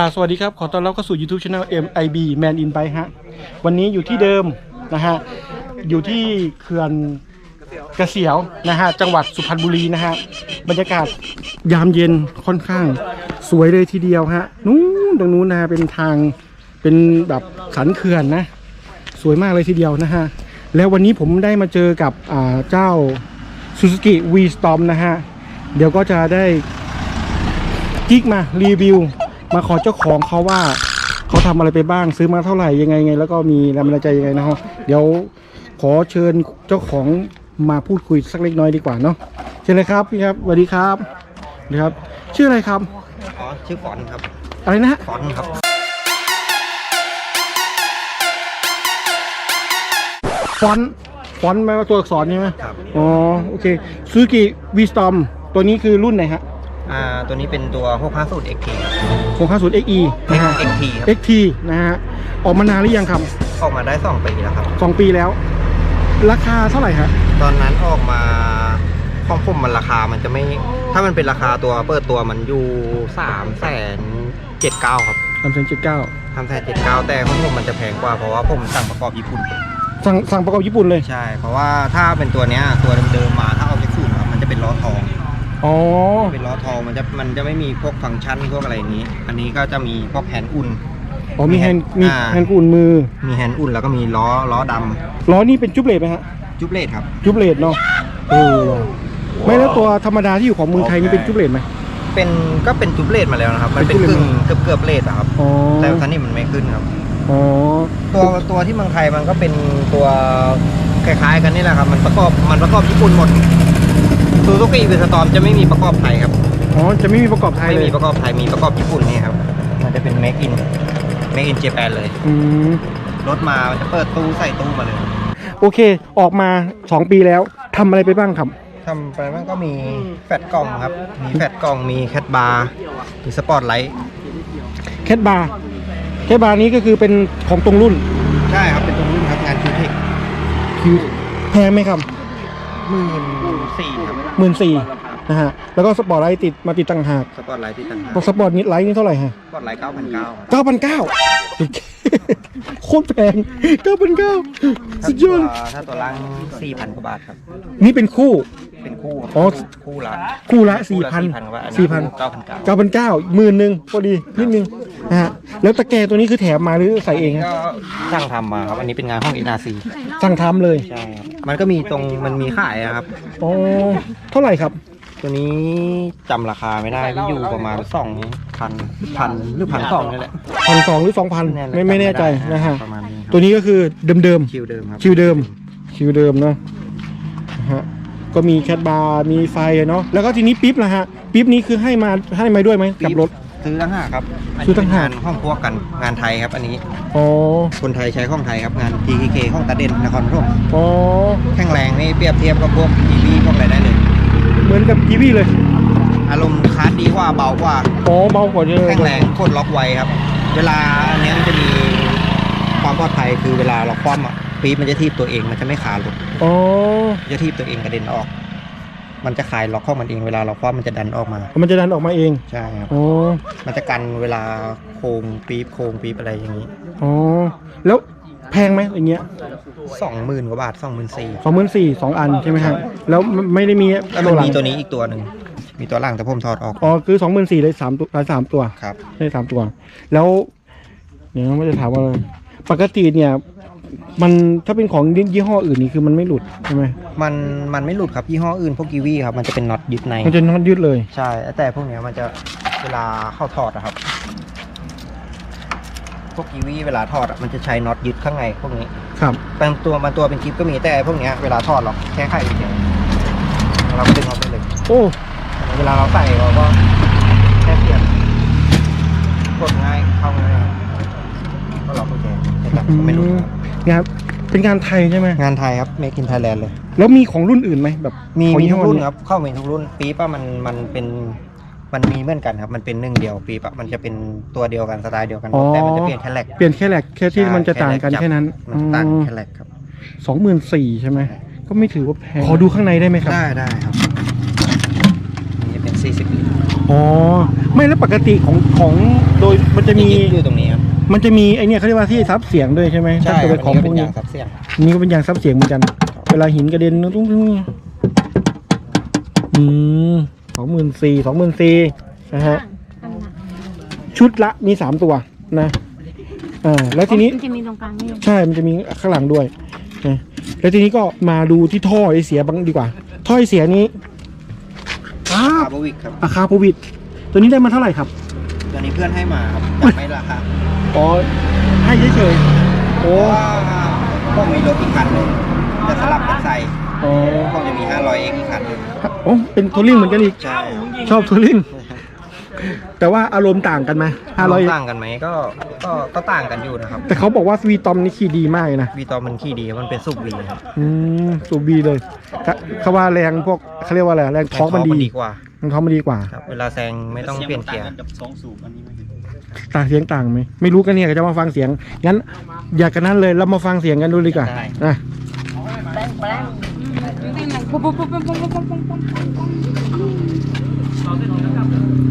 ราบสวัสดีครับ ขอต้อนรับเข้าสู่ YouTube Channel MIB Man in Bike ฮะ วันนี้อยู่ที่เดิมนะฮะ อยู่ที่เขื่อนกระเสียวนะฮะ จังหวัดสุพรรณบุรีนะฮะ บรรยากาศยามเย็นค่อนข้างสวยเลยทีเดียวฮะ นู้นตรงนู้นนะฮะเป็นทางเป็นแบบสันเขื่อนนะ สวยมากเลยทีเดียวนะฮะ แล้ววันนี้ผมได้มาเจอกับเจ้า Suzuki V-Storm นะฮะ เดี๋ยวก็จะได้กิ๊กมารีวิว มาขอเจ้าของเขาว่าเขาทำอะไรไปบ้างซื้อมาเท่าไหร่ยังไงไง แล้วก็มีแรงบันดาลใจยังไงนะฮะเดี๋ยวขอเชิญเจ้าของมาพูดคุยสักเล็กน้อยดีกว่าเนาะเชิญเลยครับพี่ครับสวัสดีครับสวัสดีครับ ชื่ออะไรครับอ๋อชื่อฟอนต์ครับ อะไรนะฮะฟอนต์ครับฟอนต์ฟอนต์แปลว่าตัวอักษรใช่ไหมครับอ๋อโอเคซูกิวีสตอมตัวนี้คือรุ่นไหนฮะ อ่าตัวนี้เป็นตัว650 XT ครับของข้าศูนย์ XE นะฮะ XT ครับ XT นะฮะ ออกมานานหรือยังครับออกมาได้ 2 ปีแล้วครับ สองปีแล้ว ราคาเท่าไหร่ฮะ ตอนนั้นออกมาของผมมันราคามันจะไม่ ถ้ามันเป็นราคาตัวเปิดตัวมันอยู่3แสนเจ็ดเก้าครับสามแสนเจ็ดเก้าทำแสนเจ็ดเก้าแต่ของผมมันจะแพงกว่าเพราะว่าผมสั่งประกอบญี่ปุ่น สั่งสั่งประกอบญี่ปุ่นเลย ใช่ เพราะว่าถ้าเป็นตัวเนี้ยตัวเดิมๆมาถ้าเอาจากศูนย์ครับมันจะเป็นล้อทอง อ๋อ เป็นล้อทองมันจะมันจะไม่มีพวกฟังก์ชันพวกอะไรอย่างนี้ อันนี้ก็จะมีพวกแฮนด์อุ่น อ๋อมีแฮนด์มีอ่า แฮนด์กุ่นมือ มีแฮนด์อุ่นแล้วก็มีล้อล้อดำล้อนี่เป็นจุ๊บเลดไหมฮะ จุ๊บเลดครับ จุ๊บเลดเนาะเออว่ะไม่แล้วตัวธรรมดาที่อยู่ของเมืองไทยนี่เป็นจุ๊บเลดไหม เป็นก็เป็นจุ๊บเลดมาแล้วนะครับ มันเป็เป็นนจุ๊กึ่บงเลดเกือบเกือบเลดอะครับ อ๋อ แต่คันนี้มันไม่ขึ้นครับ อ๋อ ตัวตัวที่เมืองไทยมันก็เป็นตัวคล้ายๆกันนี่แหละครับ มันประกอบมันประกอบญี่ปุ่นหมด ซูซูกิเวสตอมจะไม่มีประกอบไทยครับ อ๋อ จะไม่มีประกอบไทยไม่เลยมีประกอบไทยมีประกอบญี่ปุ่นนี่ครับ มันจะเป็น make in make in Japan เลย อืมรถมามันจะเปิดตู้ใส่ตู้มาเลยโอเค ออกมา 2 ปีแล้วทำอะไรไปบ้างครับ ทำไปมันก็มีแฟตกล่องครับ มีแฟตกล่องมีแคทบาร์มีสปอร์ตไลท์แคทบาร์ แคทบาร์นี้ก็คือเป็นของตรงรุ่น ใช่ครับเป็นตัวรุ่นครับงานคิวเทคคือแพงไหมครับ หมื่นสี่ครับหมื่นสี่นะฮะแล้วก็สปอร์ตไลท์ติดมาติดต่างหากสปอร์ตไลท์ที่ต่างหากสปอร์ตไลท์นี่เท่าไหร่ฮะสปอร์ตไลท์เก้าพันเก้าเก้าพันเก้าโคตรแพงเก้าพันเก้าสุดยอดถ้าตัวล่างสี่พันกว่าบาทครับ นี่เป็นคู่เป็นคู่ครับอ๋อคู่ละคู่ละสี่พันกว่าบาทสี่พันเก้าพันเก้าเก้าพันเก้าหมื่นหนึ่งพอดีนิดนึงนะฮะแล้วตะแกรงตัวนี้คือแถมมาหรือใส่เองฮะก็ช่างทำมาครับอันนี้เป็นงานห้อง NRC สั่งทำเลยใช่ครับ มันก็มีตรงมันมีขายอะครับ อ๋อเท่าไหร่ครับ ตัวนี้จำราคาไม่ได้ที่อยู่ประมาณสองพันพันหรือพันสองนี่แหละพันสองหรือสองพันไม่ไม่แน่ใจนะฮะประมาณนี้ครับตัวนี้ก็คือเดิมเดิม คิวเดิมครับคิวเดิมคิวเดิมเนาะนะฮะก็มีแคทบาร์มีไฟอะเนาะแล้วก็ทีนี้ปิ๊บนะฮะปิ๊บนี้คือให้มาให้มาด้วยไหมกับรถ ซื้อตั้งหากครับซื้อต่างหาก นนี้เป็นงนห้องพวกกันงานไทยครับอันนี้ อ๋อคนไทยใช้ห้องไทยครับงาน TKK ห้องตาเด่นนครปฐมอ๋อแข็งแรงนี่เปรียบเทียบกับพวก EV พวกอะไรได้เลย เหมือนกับกีวีเลยอารมณ์คาร์ดดีกว่าเบากว่าอ๋อเบากว่าเยอะแข็งแรงโคตรล็อกไวครับ เวลาอันเนี้ยมันจะมีความปลอดภัยคือเวลาเราคว่ำอะปี๊บมันจะทีบตัวเองมันจะไม่ขาดหลุดอ๋อ จะทีบตัวเองกระเด็นออก มันจะคลายล็อกข้องมันเองเวลาเราคว่ำมันจะดันออกมา มันจะดันออกมาเองใช่ครับ อ๋อมันจะกันเวลาโค้งปี๊บโค้งปี๊บอะไรอย่างนี้อ๋อแล้วแพงไหมอย่างเงี้ยสองหมื่นกว่าบาทสองหมื่นสี่สองหมื่นสี่สองอันใช่ไหมฮะแล้วไม่ได้มีแล้วมันหลังมีตัวนี้อีกตัวหนึ่งมีตัวหลังแต่ผมถอดออกอ๋อคือสองหมื่นสี่ได้สามตัวได้สามตัวครับได้สามตัว แล้วเดี๋ยวไม่จะถามว่าอะไรปกติเนี่ย มันถ้าเป็นของยี่ห้ออื่นนี่คือมันไม่หลุดใช่ไหมมันมันไม่หลุดครับยี่ห้ออื่นพวกกีวีครับมันจะเป็นน็อตยึดในมันจะน็อตยืดเลย ใช่ แต่พวกเนี้ยมันจะเวลาเข้าถอดอะครับ พวกกีวีเวลาถอดอะมันจะใช้น็อตยึดข้างในพวกนี้ครับบางตัวบางตัวเป็นกิฟก็มีแต่พวกเนี้ยเวลาถอดเราแค่ไขเฉยๆเราก็ดึงออกไปเลย โอ้เวลาเราใส่เราก็แค่เสียบกดง่ายเข้าง่ายก็ล็อกกุญแจแต่จับก็ไม่หลุดครับ งานเป็นงานไทยใช่ไหมงานไทยครับ Make in Thailand เลย แล้วมีของรุ่นอื่นไหมแบบมีของมียี่ทุห้กอรุ่นเยครับ เข้ามีทุกรุ่นปี๊บอะมันมันเป็นมันมีเหมือนกันครับ มันเป็นหนึ่งเดียวปี๊บอะมันจะเป็นตัวเดียวกันสไตล์เดียวกันหมดแต่มันจะเปลี่ยนแค่แหลกเปลี่ยนแค่แหลกแค่ที่มันจะต่างกันแค่นั้นมันต่างแค่แหลกครับสองหมื่นสี่ใช่ไหมก็ไม่ถือว่าแพงขอดูข้างในได้ไหมครับได้ได้ครับนี่จะเป็น40ลิตรโอ๋อไม่แล้วปกติของของโดยมันจะมีอยู่ตรงนี้ครับ มันจะมีไอเนี่ยเขาเรียกว่าที่ซับเสียงด้วยใช่ไหมถ้าเกิดเป็นของพวกนี้ซับเสียงนี่ก็เป็นยางซับเสียงเหมือนกัน เวลาหินกระเด็นตุ้งตุ้งอืมสองหมื่นสี่สองหมื่นสี่นะฮะชุดละมีสามตัวนะอ่าแล้วทีนี้มันจะมีตรงกลางนี่ใช่มันจะมีข้างหลังด้วยนะแล้วทีนี้ก็มาดูที่ท่อไอเสียบ้างดีกว่าท่อไอเสียนี้อ้าคาวร์บวิกครับอาคาโพวิดตัวนี้ได้มาเท่าไหร่ครับ ตัวนี้เพื่อนให้มาครับแต่ไม่ราคา อ๋อให้เฉยๆเพโอ้ราะว่าผมมีรถอีกคันหนึ่งจะสลับกันใส่อ๋อผมจะมี 500เองอีกคันหนึ่งโอ้เป็นทัวริงเหมือนกันอีก ใช่ชอบทัวริง แต่ว่าอารมณ์ต่างกันไหมห้าร้อยต่างกันไหมก็ก็ก็ต่างกันอยู่นะครับแต่เขาบอกว่าวีตอมนี่ขี่ดีมากเลยนะวีตอมันขี่ดีมันเป็นสุกวีครับอืมสูบบีเลยก็เขาว่าแรงพวกเขาเรียกว่าอะไรแรงท้องมันดีดีกว่าแรงท้องมันดีกว่า ครับเวลาแซงไม่ต้องเปลี่ยนเกียร์ ต่างเสียงต่างไหมไม่รู้กันเนี่ยก็จะมาฟังเสียงงั้น อยากกันนั้นเลยเรามาฟังเสียงกันดูดีกว่าได้ นะปุ๊บปุ๊บปุ๊บปุ๊บปุ๊บปุ๊บปุ๊บปุ๊บ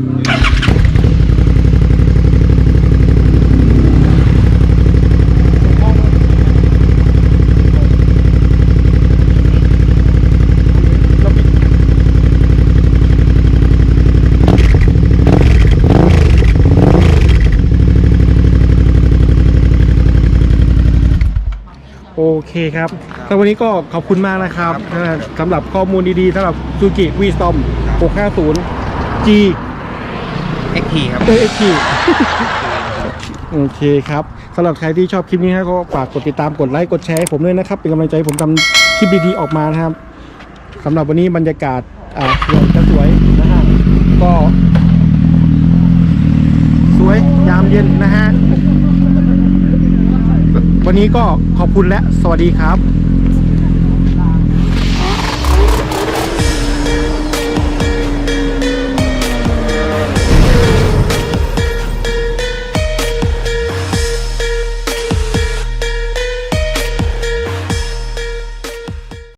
โอเคครับแล้ววันนี้ก็ขอบคุณมากนะครับสำหรับข้อมูลดีๆสำหรับซูกิวีสตอม650 G เอ็กทีครับเอเอ็กซ์โอเคครับสำหรับใครที่ชอบคลิปนี้นะก็ฝากกดติดตามกดไลค์กดแชร์ให้ผมด้วยนะครับ เป็นกำลังใจให้ผมทำคลิปดีๆออกมานะครับสำหรับวันนี้บรรยากาศอ่าเขื่อนจะสวยนะฮะก็ สวยยามเย็นนะฮะ วันนี้ก็ขอบคุณและสวัสดีครับ